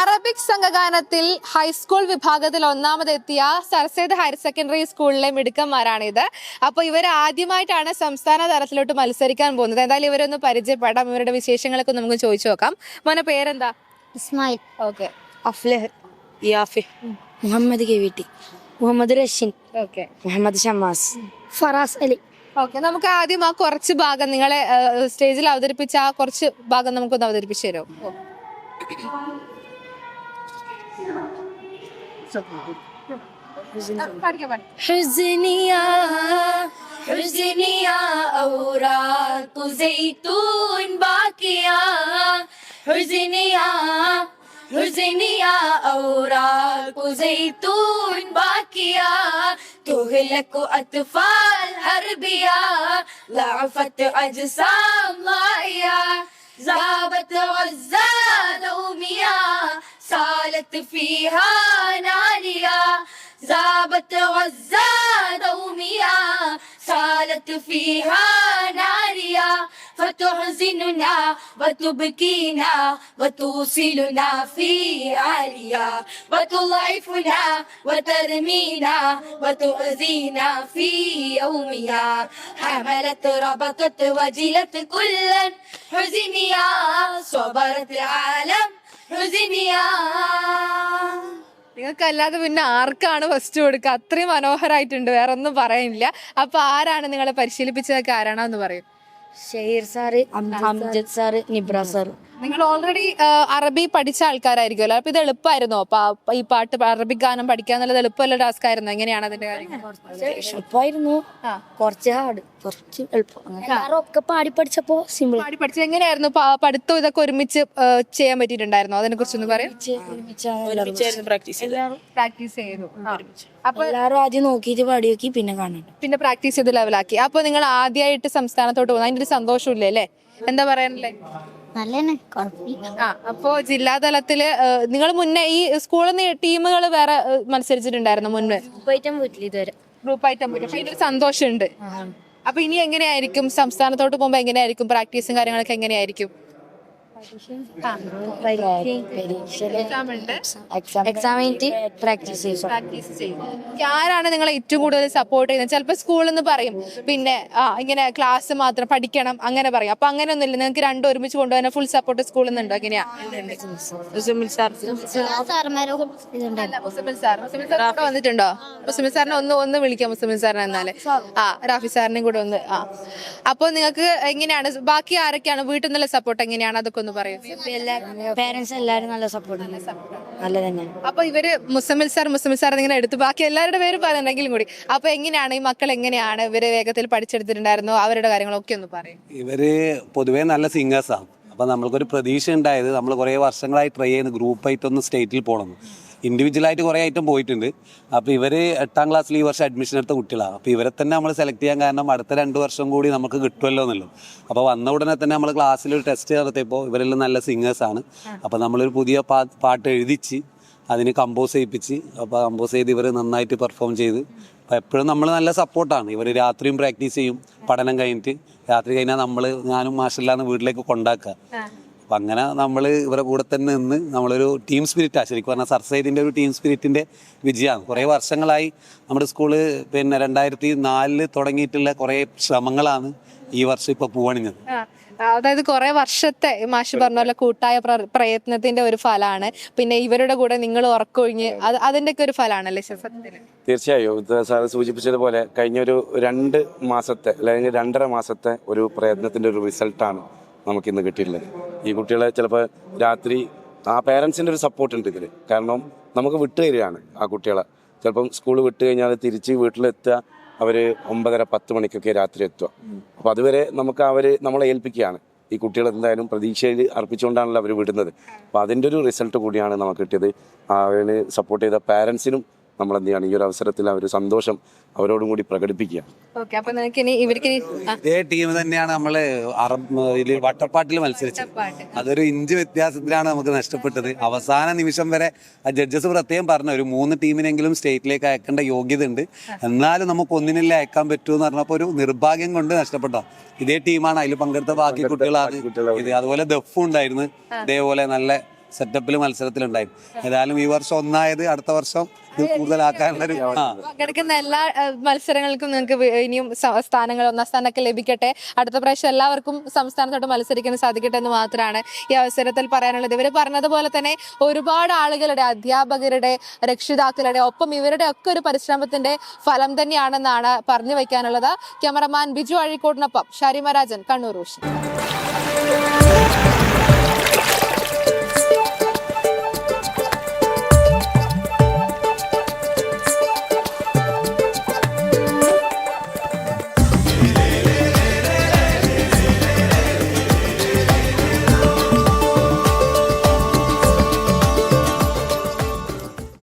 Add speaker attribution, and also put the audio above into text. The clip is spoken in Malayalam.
Speaker 1: അറബിക് സംഘഗാനത്തിൽ ഹൈസ്കൂൾ വിഭാഗത്തിൽ ഒന്നാമതെത്തിയ സർസേദ് ഹയർ സെക്കൻഡറി സ്കൂളിലെ മിടുക്കന്മാരാണിത്. അപ്പോൾ ഇവർ ആദ്യമായിട്ടാണ് സംസ്ഥാന തലത്തിലോട്ട് മത്സരിക്കാൻ പോകുന്നത്. എന്തായാലും ഇവരൊന്ന് പരിചയപ്പെടാം. ഇവരുടെ വിശേഷങ്ങളൊക്കെ നമുക്ക് ചോദിച്ചു നോക്കാം. മോനെ പേരെന്താ?
Speaker 2: Ismail.
Speaker 1: Okay.
Speaker 2: Yafi. Muhammad K V T Muhammad Rasheen
Speaker 1: okay.
Speaker 2: Muhammad Shamas Faraz Ali.
Speaker 1: Okay. നമുക്ക് ആദ്യം ആ കുറച്ച് ഭാഗം നിങ്ങളെ സ്റ്റേജിൽ അവതരിപ്പിച്ച ആ കുറച്ച് ഭാഗം നമുക്കൊന്ന് അവതരിപ്പിച്ചു തരുമോ?
Speaker 2: حزني يا حزني يا أوراق زيتون باقية. حزني يا حزني يا أوراق زيتون باقية. تهلك أطفال حربية ضعفت أجسام ضائية. ذابت عزة دومية سالت فيها ناريا ذابت غزة دومية سالت فيها ناريا فتحزننا وتبكينا وتوصلنا في عاليا. وتضعفنا وترمينا وتؤذينا في يومها حملت ربطت وجلت كلا حزنيا صبرت العالم.
Speaker 1: നിങ്ങൾക്ക് അല്ലാതെ പിന്നെ ആർക്കാണ് ഫസ്റ്റ് കൊടുക്കുക? അത്രയും മനോഹരമായിട്ടുണ്ട് വേറെ ഒന്നും പറയാനില്ല അപ്പൊ ആരാണ് നിങ്ങളെ പരിശീലിപ്പിച്ചതൊക്കെ ആരാണെന്ന് പറയും.
Speaker 2: Share sir Amjad sir Nibra sir.
Speaker 1: നിങ്ങൾ ഓൾറെഡി അറബി പഠിച്ച ആൾക്കാരായിരിക്കുമല്ലോ. അപ്പൊ ഇത് എളുപ്പമായിരുന്നോ? അപ്പൊ ഈ പാട്ട് അറബിക് ഗാനം പഠിക്കാൻ എന്നുള്ളത് എളുപ്പമല്ല ടാസ്ക് ആയിരുന്നു? എങ്ങനെയാണ് അതിന്റെ കാര്യം?
Speaker 2: എളുപ്പമായിരുന്നു. കുറച്ച് ഹാർഡ് കുറച്ച് എളുപ്പം. എല്ലാവരും ഒക്കെ പാടി പഠിച്ചപ്പോ സിമ്പിൾ
Speaker 1: പാടി പഠിച്ചത് എങ്ങനെയായിരുന്നു? പഠിത്തം ഇതൊക്കെ ഒരുമിച്ച് ചെയ്യാൻ പറ്റിയിട്ടുണ്ടായിരുന്നോ? അതിനെ കുറിച്ചൊന്ന് പറയാം പ്രാക്ടീസ് ചെയ്തു. അപ്പൊ
Speaker 2: എല്ലാരും ആദ്യം നോക്കിയിട്ട് പാടി നോക്കി പിന്നെ കാണും
Speaker 1: പിന്നെ പ്രാക്ടീസ് ചെയ്ത് ലെവലാക്കി അപ്പൊ നിങ്ങൾ ആദ്യമായിട്ട് സംസ്ഥാനത്തോട്ട് പോകുന്നു. അതിന്റെ ഒരു സന്തോഷമില്ലേ അല്ലേ? എന്താ പറയാനല്ലേ
Speaker 2: നല്ലതന്നെ കുഴപ്പമില്ല
Speaker 1: ആ അപ്പോ ജില്ലാ തലത്തിൽ നിങ്ങൾ മുന്നേ ഈ സ്കൂളിൽ നിന്ന് ടീമുകൾ വേറെ മത്സരിച്ചിട്ടുണ്ടായിരുന്നു മുന്നേ
Speaker 2: പോയിട്ടും വീട്ടിൽ ഇതുവരെ.
Speaker 1: ഗ്രൂപ്പായിട്ട് ഒരു സന്തോഷമുണ്ട്. അപ്പൊ ഇനി എങ്ങനെയായിരിക്കും? സംസ്ഥാനത്തോട്ട് പോകുമ്പോ എങ്ങനെയായിരിക്കും? പ്രാക്ടീസും കാര്യങ്ങളൊക്കെ എങ്ങനെയായിരിക്കും?
Speaker 2: എക്സാം പ്രാക്ടീസ് ചെയ്യും.
Speaker 1: ആരാണ് നിങ്ങളെ ഏറ്റവും കൂടുതൽ സപ്പോർട്ട് ചെയ്യുന്നത്? ചിലപ്പോൾ സ്കൂളിൽ നിന്ന് പറയും പിന്നെ ആ ഇങ്ങനെ ക്ലാസ് മാത്രം പഠിക്കണം അങ്ങനെ പറയും. അപ്പൊ അങ്ങനെ ഒന്നുമില്ല നിങ്ങൾക്ക് രണ്ടും ഒരുമിച്ച് കൊണ്ടുപോകാൻ ഫുൾ സപ്പോർട്ട് സ്കൂളിൽ നിന്നുണ്ടോ എങ്ങനെയാ അല്ല, മുസമിൽ സാർ മുസമിൽ സാർ ഇവിടെ വന്നിട്ടുണ്ടോ? മുസ്ലിം സാറിനെ ഒന്ന് ഒന്ന് വിളിക്കാം മുസ്ലിം സാറിനെ എന്നാൽ. ആ റാഫി സാറിനെയും കൂടെ ഒന്ന് ആ. അപ്പൊ നിങ്ങൾക്ക് എങ്ങനെയാണ്? ബാക്കി ആരൊക്കെയാണ്? വീട്ടിൽ നിന്നുള്ള സപ്പോർട്ട് എങ്ങനെയാണ്? അതൊക്കെ ഒന്ന് പറയും.
Speaker 2: പേരൻസ് എല്ലാരും നല്ല സപ്പോർട്ട് നല്ല തന്നെ
Speaker 1: അപ്പൊ ഇവർ മുസമിൽ സാർ മുസമിൽ സാർ ഇങ്ങനെ എടുത്തു ബാക്കി എല്ലാവരുടെ പേര് പറയുന്നെങ്കിലും കൂടി. അപ്പൊ എങ്ങനെയാണ് ഈ മക്കൾ എങ്ങനെയാണ് ഇവർ വേഗത്തിൽ പഠിച്ചെടുത്തിട്ടുണ്ടായിരുന്നു അവരുടെ കാര്യങ്ങളൊക്കെ ഒന്ന് പറയും.
Speaker 3: ഇവർ പൊതുവേ നല്ല സിംഗേഴ്സാണ് അപ്പൊ നമ്മൾക്കൊരു പ്രതീക്ഷ ഉണ്ടായത് നമ്മൾ കുറെ വർഷങ്ങളായി ട്രൈ ചെയ്യുന്ന ഗ്രൂപ്പായിട്ടൊന്ന് സ്റ്റേറ്റിൽ പോകണം ഇൻഡിവിജ്വലായിട്ട് കുറേ ഐറ്റം പോയിട്ടുണ്ട്. അപ്പോൾ ഇവർ എട്ടാം ക്ലാസ്സിൽ ഈ വർഷം അഡ്മിഷൻ എടുത്ത കുട്ടികളാണ്. അപ്പോൾ ഇവരെ തന്നെ നമ്മൾ സെലക്ട് ചെയ്യാൻ കാരണം അടുത്ത രണ്ട് വർഷം കൂടി നമുക്ക് കിട്ടുമല്ലോ എന്നല്ലോ അപ്പോൾ വന്ന ഉടനെ തന്നെ നമ്മൾ ക്ലാസ്സിൽ ഒരു ടെസ്റ്റ് നടത്തിയപ്പോൾ ഇവരെല്ലാം നല്ല സിംഗേഴ്സാണ് അപ്പോൾ നമ്മളൊരു പുതിയ പാട്ട് എഴുതിച്ച് അതിന് കമ്പോസ് ചെയ്യിപ്പിച്ച് അപ്പോൾ കമ്പോസ് ചെയ്ത് ഇവർ നന്നായിട്ട് പെർഫോം ചെയ്ത്. അപ്പോൾ എപ്പോഴും നമ്മൾ നല്ല സപ്പോർട്ടാണ് ഇവർ രാത്രിയും പ്രാക്ടീസ് ചെയ്യും പഠനം കഴിഞ്ഞിട്ട് രാത്രി കഴിഞ്ഞാൽ നമ്മൾ ഞാനും മാഷല്ലാന്ന് വീട്ടിലേക്ക് കൊണ്ടാക്കുക. അപ്പം അങ്ങനെ നമ്മൾ ഇവരെ കൂടെ തന്നെ നിന്ന് നമ്മളൊരു ടീം സ്പിരിറ്റാണ് ശരിക്കും പറഞ്ഞാൽ സർസൈഡിന്റെ ഒരു ടീം സ്പിരിറ്റിന്റെ വിജയമാണ്. കുറേ വർഷങ്ങളായി നമ്മുടെ സ്കൂൾ പിന്നെ രണ്ടായിരത്തി നാലിൽ തുടങ്ങിയിട്ടുള്ള കുറേ ശ്രമങ്ങളാണ് ഈ വർഷം ഇപ്പോൾ പൂവണിഞ്ഞത്.
Speaker 1: അതായത് കുറെ വർഷത്തെ മാഷ് പറഞ്ഞ പോലെ കൂട്ടായ പ്ര- പ്രയത്നത്തിന്റെ ഒരു ഫലമാണ്. പിന്നെ ഇവരുടെ കൂടെ നിങ്ങൾ ഉറക്കൊഴിഞ്ഞ് അത് അതിന്റെ ഒക്കെ ഒരു ഫലമാണല്ലേ
Speaker 4: തീർച്ചയായും. സാറ് സൂചിപ്പിച്ചതുപോലെ കഴിഞ്ഞ ഒരു രണ്ട് മാസത്തെ അല്ലെങ്കിൽ രണ്ടര മാസത്തെ ഒരു പ്രയത്നത്തിന്റെ ഒരു റിസൾട്ടാണ് നമുക്ക് ഇന്ന് കിട്ടിയിട്ടുള്ളത്. ഈ കുട്ടികളെ ചിലപ്പോൾ രാത്രി ആ പേരൻസിന്റെ ഒരു സപ്പോർട്ട് ഉണ്ട് ഇതിൽ കാരണം നമുക്ക് വിട്ടു തരികയാണ് ആ കുട്ടികളെ. ചിലപ്പം സ്കൂൾ വിട്ട് കഴിഞ്ഞാൽ തിരിച്ച് വീട്ടിലെത്തുക അവർ ഒമ്പതര പത്ത് മണിക്കൊക്കെ രാത്രി എത്തുക. അപ്പോൾ അതുവരെ നമുക്ക് അവർ നമ്മളെ ഏൽപ്പിക്കുകയാണ്. ഈ കുട്ടികൾ എന്തായാലും പ്രതീക്ഷയിൽ അർപ്പിച്ചുകൊണ്ടാണല്ലോ അവർ വിടുന്നത്. അപ്പോൾ അതിന്റെ ഒരു റിസൾട്ട് കൂടിയാണ് നമുക്ക് കിട്ടിയത്. അവന് സപ്പോർട്ട് ചെയ്ത പാരൻസിനും നമ്മൾ എന്ത് ചെയ്യണം ഈ ഒരു അവസരത്തിൽ അവർ സന്തോഷം അവരോടും കൂടി പ്രകടിപ്പിക്കുക.
Speaker 1: ഓക്കെ അപ്പൊ നിനക്ക് ഇനി ഇവർക്ക്
Speaker 3: ഇതേ ടീം തന്നെയാണ് ഇതിൽ വട്ടപ്പാട്ടിൽ മത്സരിച്ചത്. അതൊരു ഇഞ്ച് വ്യത്യാസത്തിലാണ് നമുക്ക് നഷ്ടപ്പെട്ടത്. അവസാന നിമിഷം വരെ ജഡ്ജസ് പ്രത്യേകം പറഞ്ഞു ഒരു മൂന്ന് ടീമിനെങ്കിലും സ്റ്റേറ്റിലേക്ക് അയക്കേണ്ട യോഗ്യത ഉണ്ട് എന്നാലും നമുക്ക് ഒന്നിനല്ലേ അയക്കാൻ പറ്റൂ എന്ന് പറഞ്ഞപ്പോൾ ഒരു നിർഭാഗ്യം കൊണ്ട് നഷ്ടപ്പെട്ടോ. ഇതേ ടീമാണ് അതിൽ പങ്കെടുത്ത ബാക്കി കുട്ടികളാണ്. ഇത് അതുപോലെ ദഫും ഉണ്ടായിരുന്നു. ഇതേപോലെ നല്ല സെറ്റപ്പിൽ മത്സരത്തിലുണ്ടായി. ഏതായാലും ഈ വർഷം ഒന്നായത് അടുത്ത വർഷം ഇത് ഒരു
Speaker 1: പങ്കെടുക്കുന്ന എല്ലാ മത്സരങ്ങൾക്കും നിങ്ങൾക്ക് ഇനിയും സ്ഥാനങ്ങൾ ഒന്നാം സ്ഥാനമൊക്കെ ലഭിക്കട്ടെ. അടുത്ത പ്രാവശ്യം എല്ലാവർക്കും സംസ്ഥാനത്തോട്ട് മത്സരിക്കാൻ സാധിക്കട്ടെ എന്ന് മാത്രമാണ് ഈ അവസരത്തിൽ പറയാനുള്ളത്. ഇവർ പറഞ്ഞതുപോലെ തന്നെ ഒരുപാട് ആളുകളുടെ അധ്യാപകരുടെ രക്ഷിതാക്കളുടെ ഒപ്പം ഇവരുടെ ഒക്കെ ഒരു പരിശ്രമത്തിന്റെ ഫലം തന്നെയാണെന്നാണ് പറഞ്ഞു വയ്ക്കാനുള്ളത്. ക്യാമറമാൻ ബിജു അഴീക്കോടിനൊപ്പം ഷാരിമരാജൻ കണ്ണൂർ റോഷൻ.